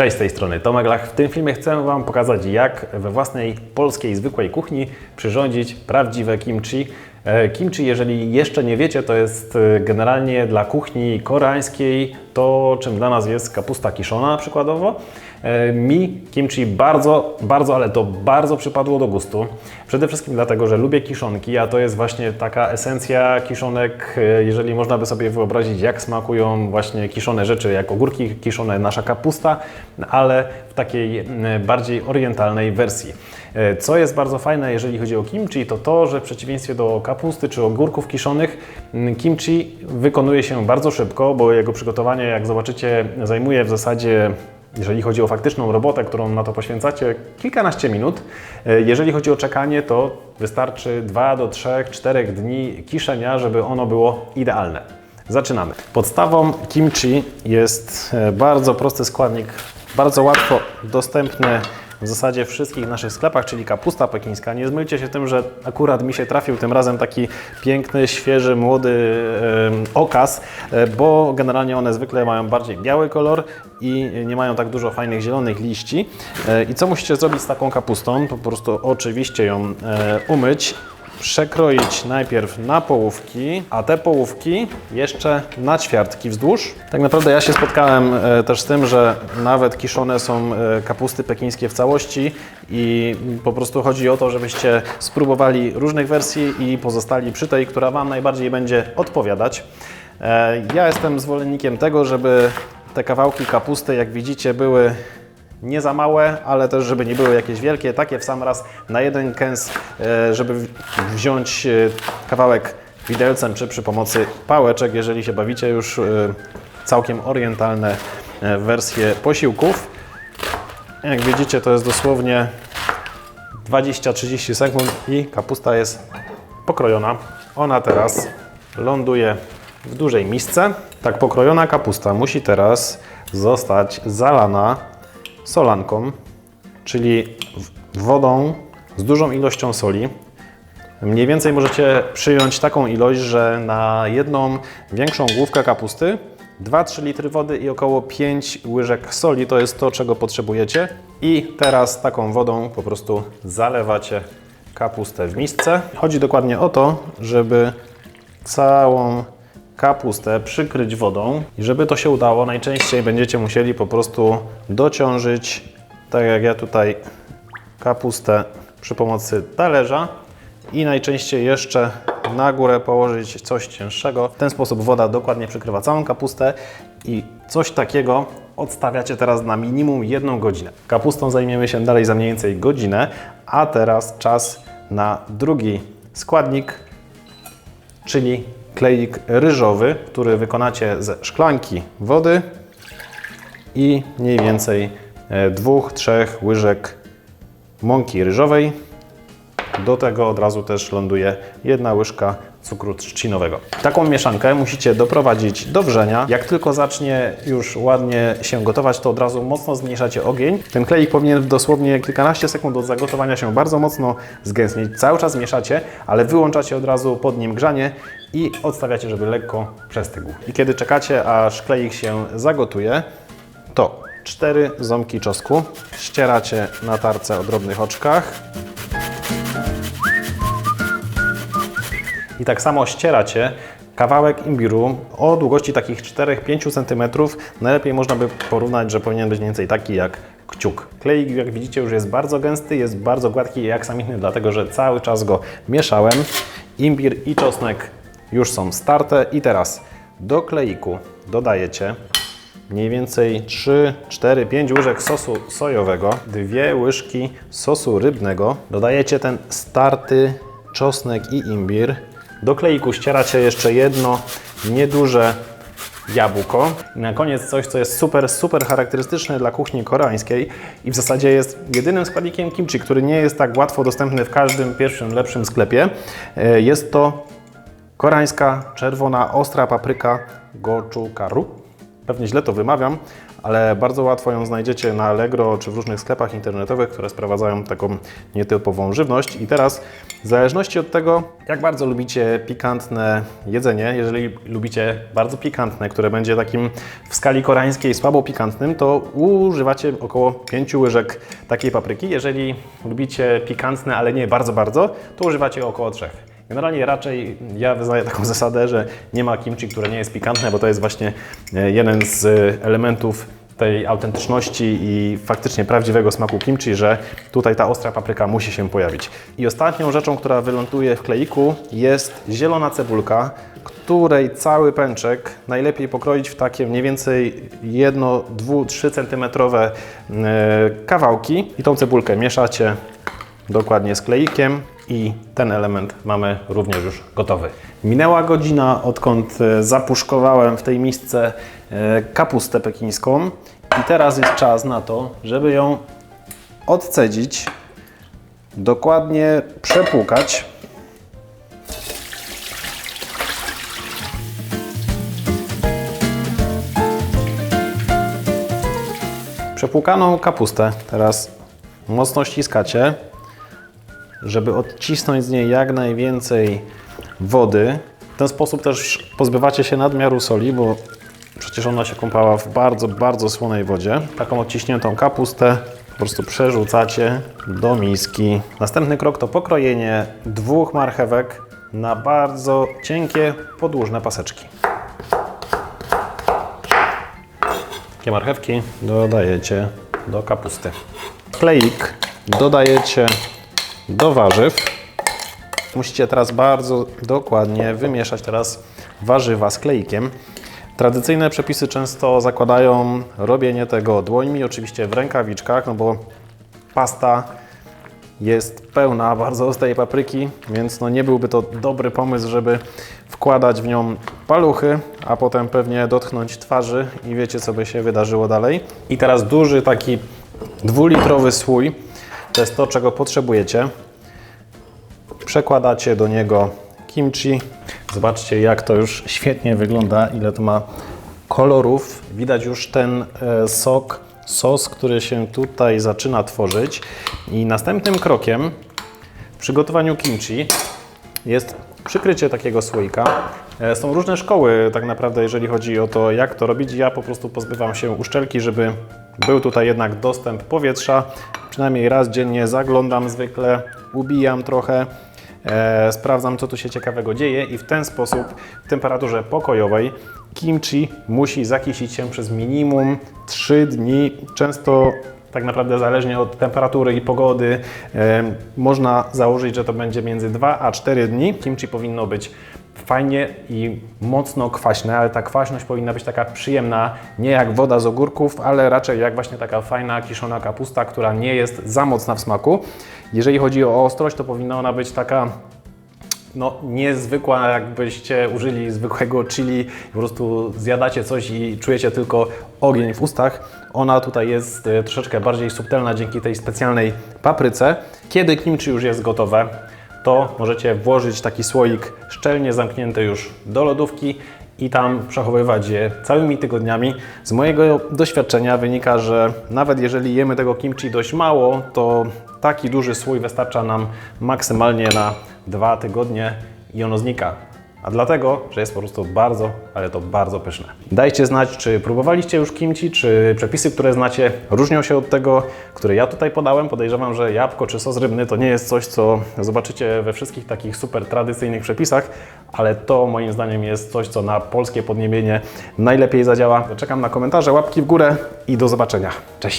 Cześć z tej strony Tomek Lach. W tym filmie chcę Wam pokazać, jak we własnej polskiej, zwykłej kuchni przyrządzić prawdziwe kimchi. E, Kimchi, jeżeli jeszcze nie wiecie, to jest e, generalnie dla kuchni koreańskiej to, czym dla nas jest kapusta kiszona przykładowo. E, Mi kimchi bardzo, bardzo, ale to bardzo przypadło do gustu. Przede wszystkim dlatego, że lubię kiszonki, a to jest właśnie taka esencja kiszonek, jeżeli można by sobie wyobrazić, jak smakują właśnie kiszone rzeczy, jak ogórki kiszone, nasza kapusta, ale w takiej bardziej orientalnej wersji. Co jest bardzo fajne, jeżeli chodzi o kimchi, to to, że w przeciwieństwie do kapusty czy ogórków kiszonych, m, kimchi wykonuje się bardzo szybko, bo jego przygotowanie, jak zobaczycie, zajmuje w zasadzie jeżeli chodzi o faktyczną robotę, którą na to poświęcacie, kilkanaście minut. E, Jeżeli chodzi o czekanie, to wystarczy 2 do 3, 4 dni kiszenia, żeby ono było idealne. Zaczynamy. Podstawą kimchi jest e, bardzo prosty składnik, bardzo łatwo dostępny w zasadzie wszystkich naszych sklepach, czyli kapusta pekińska. Nie zmylcie się tym, że akurat mi się trafił tym razem taki piękny, świeży, młody okaz, e, bo generalnie one zwykle mają bardziej biały kolor i nie mają tak dużo fajnych zielonych liści. E, I co musicie zrobić z taką kapustą? Po prostu oczywiście ją e, umyć, przekroić najpierw na połówki, a te połówki jeszcze na ćwiartki wzdłuż. Tak naprawdę ja się spotkałem e, też z tym, że nawet kiszone są e, kapusty pekińskie w całości i po prostu chodzi o to, żebyście spróbowali różnych wersji i pozostali przy tej, która Wam najbardziej będzie odpowiadać. E, Ja jestem zwolennikiem tego, żeby te kawałki kapusty, jak widzicie, były nie za małe, ale też żeby nie były jakieś wielkie, takie w sam raz na jeden kęs, e, żeby wziąć e, kawałek widelcem czy przy pomocy pałeczek, jeżeli się bawicie już e, całkiem orientalne wersje posiłków. Jak widzicie, to jest dosłownie 20-30 sekund i kapusta jest pokrojona. Ona teraz ląduje w dużej misce. Tak pokrojona kapusta musi teraz zostać zalana solanką, czyli wodą z dużą ilością soli. Mniej więcej możecie przyjąć taką ilość, że na jedną większą główkę kapusty 2-3 litry wody i około 5 łyżek soli to jest to, czego potrzebujecie. I teraz taką wodą po prostu zalewacie kapustę w misce. Chodzi dokładnie o to, żeby całą kapustę przykryć wodą i żeby to się udało, najczęściej będziecie musieli po prostu dociążyć, tak jak ja tutaj, kapustę przy pomocy talerza i najczęściej jeszcze na górę położyć coś cięższego. W ten sposób woda dokładnie przykrywa całą kapustę i coś takiego odstawiacie teraz na minimum jedną godzinę. Kapustą zajmiemy się dalej za mniej więcej godzinę, a teraz czas na drugi składnik, czyli kleik ryżowy, który wykonacie ze szklanki wody i mniej więcej 2-3 łyżek mąki ryżowej. Do tego od razu też ląduje jedna łyżka cukru trzcinowego. Taką mieszankę musicie doprowadzić do wrzenia. Jak tylko zacznie już ładnie się gotować, to od razu mocno zmniejszacie ogień. Ten kleik powinien w dosłownie kilkanaście sekund od zagotowania się bardzo mocno zgęstnieć. Cały czas mieszacie, ale wyłączacie od razu pod nim grzanie i odstawiacie, żeby lekko przestygł. I kiedy czekacie, aż kleik się zagotuje, to cztery ząbki czosnku ścieracie na tarce o drobnych oczkach. I tak samo ścieracie kawałek imbiru o długości takich 4-5 cm. Najlepiej można by porównać, że powinien być mniej więcej taki jak kciuk. Kleik, jak widzicie, już jest bardzo gęsty, jest bardzo gładki i aksamitny, dlatego że cały czas go mieszałem. Imbir i czosnek już są starte i teraz do kleiku dodajecie mniej więcej 3, 4, 5 łyżek sosu sojowego, dwie łyżki sosu rybnego. Dodajecie ten starty czosnek i imbir. Do kleiku ścieracie jeszcze jedno nieduże jabłko. I na koniec coś, co jest super, super charakterystyczne dla kuchni koreańskiej i w zasadzie jest jedynym składnikiem kimchi, który nie jest tak łatwo dostępny w każdym pierwszym, lepszym sklepie. E, Jest to koreańska, czerwona, ostra papryka gochugaru. pewnie źle to wymawiam, ale bardzo łatwo ją znajdziecie na Allegro czy w różnych sklepach internetowych, które sprowadzają taką nietypową żywność. I teraz, w zależności od tego, jak bardzo lubicie pikantne jedzenie, jeżeli lubicie bardzo pikantne, które będzie takim w skali koreańskiej słabo pikantnym, to używacie około 5 łyżek takiej papryki. Jeżeli lubicie pikantne, ale nie bardzo, bardzo, to używacie około 3. Generalnie raczej ja wyznaję taką zasadę, że nie ma kimchi, które nie jest pikantne, bo to jest właśnie e, jeden z e, elementów tej autentyczności i faktycznie prawdziwego smaku kimchi, że tutaj ta ostra papryka musi się pojawić. I ostatnią rzeczą, która wyląduje w kleiku jest zielona cebulka, której cały pęczek najlepiej pokroić w takie mniej więcej 1, 2, 3 cm kawałki i tą cebulkę mieszacie dokładnie z kleikiem i ten element mamy również już gotowy. Minęła godzina, odkąd e, zapuszkowałem w tej misce e, kapustę pekińską i teraz jest czas na to, żeby ją odcedzić, dokładnie przepłukać. Przepłukaną kapustę teraz mocno ściskacie żeby odcisnąć z niej jak najwięcej wody. W ten sposób też pozbywacie się nadmiaru soli, bo przecież ona się kąpała w bardzo, bardzo słonej wodzie. Taką odciśniętą kapustę po prostu przerzucacie do miski. Następny krok to pokrojenie dwóch marchewek na bardzo cienkie, podłużne paseczki. Takie marchewki dodajecie do kapusty. Kleik dodajecie do warzyw. Musicie teraz bardzo dokładnie wymieszać teraz warzywa z kleikiem. Tradycyjne przepisy często zakładają robienie tego dłońmi, oczywiście w rękawiczkach, no bo pasta jest pełna bardzo ostrej papryki, więc no nie byłby to dobry pomysł, żeby wkładać w nią paluchy, a potem pewnie dotknąć twarzy i wiecie, co by się wydarzyło dalej. I teraz duży taki dwulitrowy słój, to jest to, czego potrzebujecie. Przekładacie do niego kimchi. Zobaczcie, jak to już świetnie wygląda, ile to ma kolorów. Widać już ten e, sok, sos, który się tutaj zaczyna tworzyć. I następnym krokiem w przygotowaniu kimchi jest przykrycie takiego słoika. E, Są różne szkoły tak naprawdę, jeżeli chodzi o to, jak to robić. Ja po prostu pozbywam się uszczelki, żeby był tutaj jednak dostęp powietrza. Przynajmniej raz dziennie zaglądam zwykle, ubijam trochę, e, sprawdzam co tu się ciekawego dzieje i w ten sposób w temperaturze pokojowej kimchi musi zakisić się przez minimum 3 dni. Często tak naprawdę zależnie od temperatury i pogody e, można założyć, że to będzie między 2 a 4 dni. Kimchi powinno być fajnie i mocno kwaśne, ale ta kwaśność powinna być taka przyjemna, nie jak woda z ogórków, ale raczej jak właśnie taka fajna, kiszona kapusta, która nie jest za mocna w smaku. Jeżeli chodzi o ostrość, to powinna ona być taka no, niezwykła, jakbyście użyli zwykłego chili, po prostu zjadacie coś i czujecie tylko ogień w ustach. Ona tutaj jest e, troszeczkę bardziej subtelna dzięki tej specjalnej papryce. Kiedy kimchi już jest gotowe, to możecie włożyć taki słoik szczelnie zamknięty już do lodówki i tam przechowywać je całymi tygodniami. Z mojego doświadczenia wynika, że nawet jeżeli jemy tego kimchi dość mało, to taki duży słój wystarcza nam maksymalnie na dwa tygodnie i ono znika. A dlatego, że jest po prostu bardzo, ale to bardzo pyszne. Dajcie znać, czy próbowaliście już kimchi, czy przepisy, które znacie, różnią się od tego, które ja tutaj podałem. Podejrzewam, że jabłko czy sos rybny to nie jest coś, co zobaczycie we wszystkich takich super tradycyjnych przepisach, ale to moim zdaniem jest coś, co na polskie podniebienie najlepiej zadziała. Czekam na komentarze, łapki w górę i do zobaczenia. Cześć!